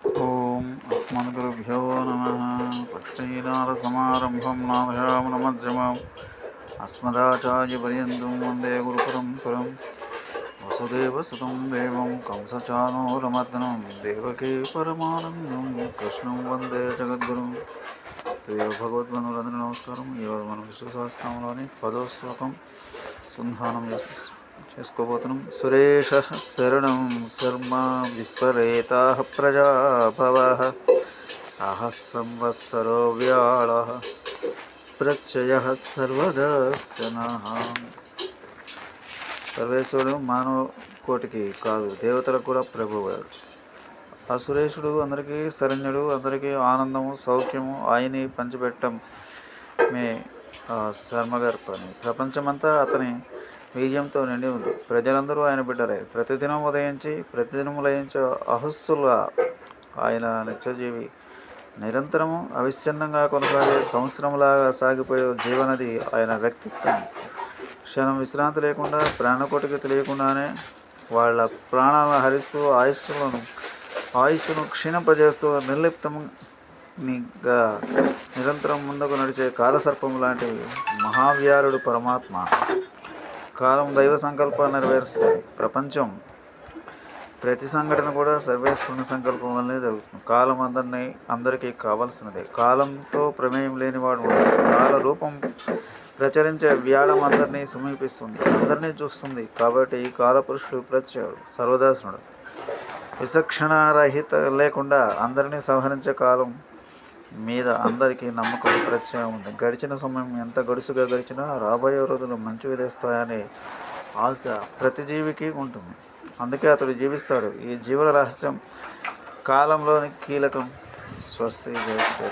ఓం అస్మద్గురుభ్యో నమ పక్షీనారసమారంభం నాభయామనమధ్యమం అస్మదాచార్యపర్యంతం వందే గురుపరంపరం వసుదేవసుతం దేవం కంసచానూరమర్దనం దేవకీ పరమానందం కృష్ణం వందే జగద్గురు ప్రియ భగవద్గణులందరూ నమస్కారం ఈరోజు మనం విష్ణు సహస్రంలోని పదో శ్లోకం సంధానం చేసి చేసుకోబోతున్నాం. సురేష శరణం శర్మ విస్మరేతా ప్రజాభవ. అహ సంవత్సరో వ్యాళ. ప్రత్యయ సర్వదర్శన. సర్వేశ్వరుడు మానవ కోటికి కాదు దేవతలకు కూడా ప్రభువాడు ఆ సురేషుడు అందరికీ శరణ్యుడు అందరికీ ఆనందము సౌఖ్యము ఆయని పంచిపెట్టం మే శర్మగారి పని. ప్రపంచమంతా అతని బీజంతో నిండి ఉంది. ప్రజలందరూ ఆయన బిడ్డలే. ప్రతిదినం ఉదయించి ప్రతిదినం లయించే అహస్సులుగా ఆయన నిత్యజీవి నిరంతరము అవిచ్ఛిన్నంగా కొనసాగే సంవత్సరంలాగా సాగిపోయే జీవనది ఆయన వ్యక్తిత్వం. క్షణం విశ్రాంతి లేకుండా ప్రాణకోటికి తెలియకుండానే వాళ్ళ ప్రాణాలను హరిస్తూ ఆయుష్లను ఆయుష్ను క్షీణింపజేస్తూ నిర్లిప్తంగా నిరంతరం ముందుకు నడిచే కాలసర్పం లాంటి మహావ్యారుడు పరమాత్మ. కాలం దైవ సంకల్పాన్ని నెరవేరుస్తుంది ప్రపంచం ప్రతి సంఘటన కూడా సర్వేశ్వరుని సంకల్పం వల్లనే జరుగుతుంది. కాలం అందరినీ అందరికీ కావాల్సినదే. కాలంతో ప్రమేయం లేనివాడు కాల రూపం ప్రచరించే వ్యాళం అందరినీ సమీపిస్తుంది. అందరినీ చూస్తుంది. కాబట్టి ఈ కాలపురుషుడు ప్రత్యేకుడు సర్వదాసనుడు. విచక్షణారహిత లేకుండా అందరినీ సంహరించే కాలం మీద అందరికీ నమ్మకం ప్రత్యయం ఉంది. గడిచిన సమయం ఎంత గడుసుగా గడిచినా రాబోయే రోజులు మంచి విధిస్తాయనే ఆశ ప్రతి జీవికి ఉంటుంది. అందుకే అతడు జీవిస్తాడు. ఈ జీవుల రహస్యం కాలంలోని కీలకం. స్వస్తి చేస్తే